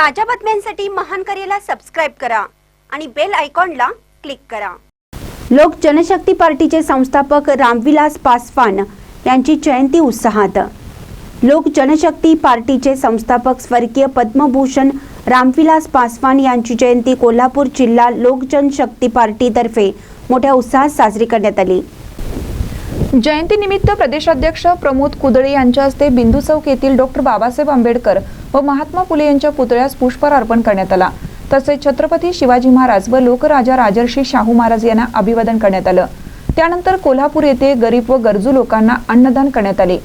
ताज्या बातम्यांसाठी महान करेला सबस्क्राईब करा आणि बेल आयकॉनला क्लिक करा. लोक जनशक्ती पार्टीचे संस्थापक रामविलास पासवान यांची जयंती उत्साहात. लोक जनशक्ती पार्टीचे संस्थापक स्वर्गीय पद्मभूषण रामविलास पासवान यांची जयंती कोल्हापूर जिल्हा लोक जनशक्ती पार्टीतर्फे मोठ्या उत्साहात साजरी करण्यात आली. जयंतीनिमित्त प्रदेशाध्यक्ष प्रमोद कुदळे यांच्या हस्ते बिंदू चौक येथील डॉक्टर बाबासाहेब आंबेडकर व महात्मा फुले यांच्या पुतळ्यास पुष्पहार अर्पण करण्यात आला. तसेच छत्रपती शिवाजी महाराज व लोकराजा राजर्षी शाहू महाराज यांना अभिवादन करण्यात आलं. त्यानंतर कोल्हापूर येथे गरीब व गरजू लोकांना अन्नदान करण्यात आले.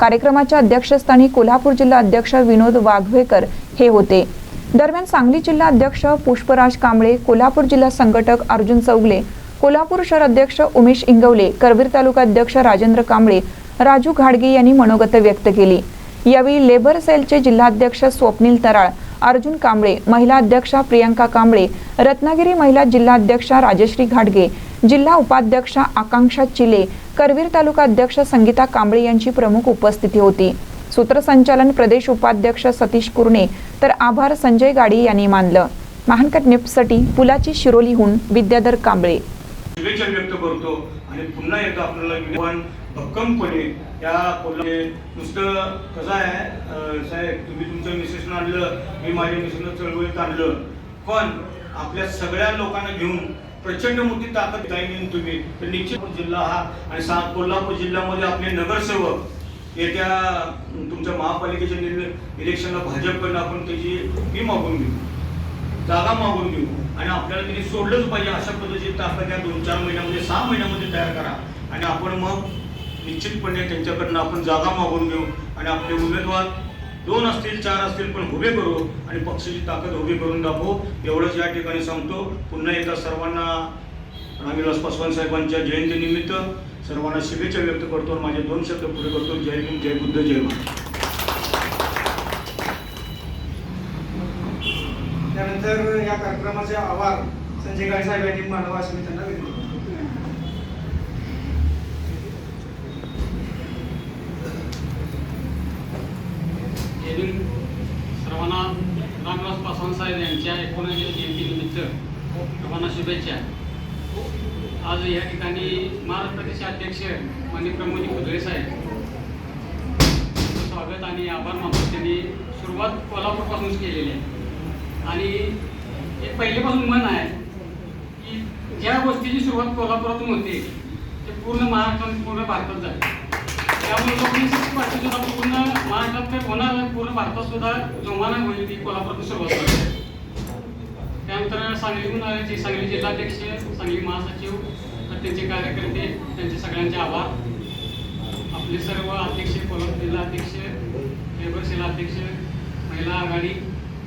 कार्यक्रमाच्या अध्यक्षस्थानी कोल्हापूर जिल्हा अध्यक्ष विनोद वाघवेकर हे होते. दरम्यान सांगली जिल्हा अध्यक्ष पुष्पराज कांबळे कोल्हापूर जिल्हा संघटक अर्जुन चौगले कोल्हापूर शहर अध्यक्ष उमेश इंगवले करवीर तालुका अध्यक्ष राजेंद्र कांबळे राजू घाडगे यांनी मनोगत व्यक्त केली. यावेळी लेबर सेलचे जिल्हाध्यक्ष स्वप्नील तराळ अर्जुन कांबळे महिला अध्यक्षा प्रियांका कांबळे रत्नागिरी महिला जिल्हाध्यक्षा राजश्री घाडगे जिल्हा उपाध्यक्षा आकांक्षा चिले करवीर तालुका अध्यक्ष संगीता कांबळे यांची प्रमुख उपस्थिती होती. सूत्रसंचालन प्रदेश उपाध्यक्ष सतीश कुरणे तर आभार संजय गाडी यांनी मानलं. महानकट निप्ससाठी पुलाची शिरोलीहून विद्याधर कांबळे. शुभेच्छा व्यक्त करतो आणि पुन्हा एकदा आपल्याला विमान भक्कमपणे या कोल्हापूर नुसतं कसं आहे साहेब तुम्ही तुमचं मिसेसनं आणलं मी माझ्या मिसेसनं चळवळीत आणलं. पण आपल्या सगळ्या लोकांना घेऊन प्रचंड मोठी ताकद काही तुम्ही. तर निश्चित जिल्हा हा आणि सा कोल्हापूर जिल्ह्यामध्ये आपले नगरसेवक येत्या तुमच्या महापालिकेच्या इलेक्शनला भाजपकडनं आपण त्याची मी मागून घेऊ. जागा मागून घेऊ. आणि आपल्याला तिथे सोडलंच पाहिजे अशा पद्धतीची ताकद त्या दोन चार महिन्यामध्ये सहा महिन्यामध्ये तयार करा. आणि आपण मग निश्चितपणे त्यांच्याकडनं आपण जागा मागून घेऊ. आणि आपले उमेदवार दोन असतील चार असतील पण उभे करू. आणि पक्षाची ताकद उभी करून दाखवू. एवढंच या ठिकाणी सांगतो. पुन्हा एकदा सर्वांना रामविलास पासवान साहेबांच्या जयंतीनिमित्त सर्वांना शुभेच्छा व्यक्त करतो आणि माझे दोन शब्द पुढे करतो. जय हिंद जय बुद्ध जय महाराज त्यानंतर या कार्यक्रमाचे आभार संजय गाडी साहेब यांनी मानवा असं मी त्यांना विनंती सर्वांना रामविलास पासवान साहेब यांच्या एकोणऐंशी जयंतीनिमित्त सर्वांना शुभेच्छा. आज या ठिकाणी महाराष्ट्र प्रदेश अध्यक्ष माननीय प्रमोदी कुदळे साहेब. स्वागत आणि आभार मानतो त्यांनी सुरुवात कोल्हापूरपासूनच केलेली आहे. आणि एक पहिलेपासून मन आहे की ज्या गोष्टीची सुरुवात कोल्हापुरातून होते ते पूर्ण महाराष्ट्रात पूर्ण भारतात जाते त्यामुळे लोकनिष्ठ पार्टी सुद्धा पूर्ण महाराष्ट्रात काही होणार पूर्ण भारतात सुद्धा जोमानं होईल ती कोल्हापुरातून सुरुवात करते त्यानंतर सांगलीहून आले सांगली जिल्हाध्यक्ष सांगली महासचिव त्यांचे कार्यकर्ते त्यांचे सगळ्यांचे आभार. आपले सर्व अध्यक्ष कोल्हापूर जिल्हाध्यक्ष लेबर सेल अध्यक्ष महिला आघाडी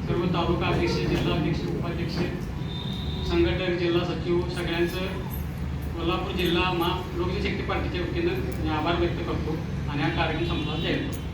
सर्व तालुका अध्यक्ष जिल्हाध्यक्ष उपाध्यक्ष संघटक जिल्हा सचिव सगळ्यांचं कोल्हापूर जिल्हा मा लोकशक्ती पार्टीच्या वतीनं मी आभार व्यक्त करतो आणि हा कार्यक्रम संपला जाईल